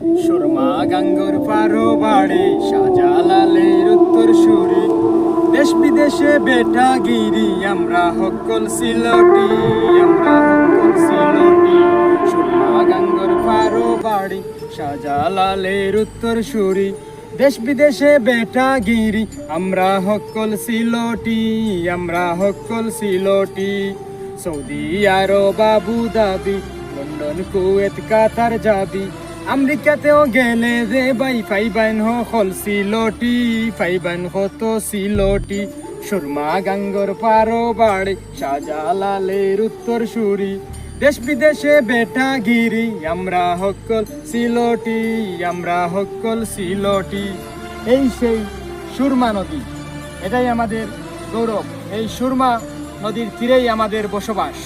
সুরমা গাঙ্গর পারো বাড়ি, শাহজালালের উত্তর সুরি দেশ বিদেশে বেটা গিরি আমরা হকল সিলটি, আমরা হকল সিলটি। সুরমা গাঙ্গর পারো বাড়ি, শাহজালালের উত্তর সুরি দেশ বিদেশে বেটা গিরি আমরা হকল সিলটি, আমরা হকল Sylheti. Saudi Arab Abu Dhabi London, Kuwait, কাতার যাবি। আমেরিকাতেও গেলে রে বাই ফাইবান হল সিলটি ফাইবান হত সিলটি সুরমা গাঙ্গর পারো বাড়ি, শাহজালালের উত্তর সুরি। দেশ বিদেশে বেটা গিরি, আমরা হকল সিলটি আমরা হকল সিলটি এই সেই সুরমা নদী, এটাই আমাদের গৌরব। এই সুরমা নদীর তীরেই আমাদের বসবাস।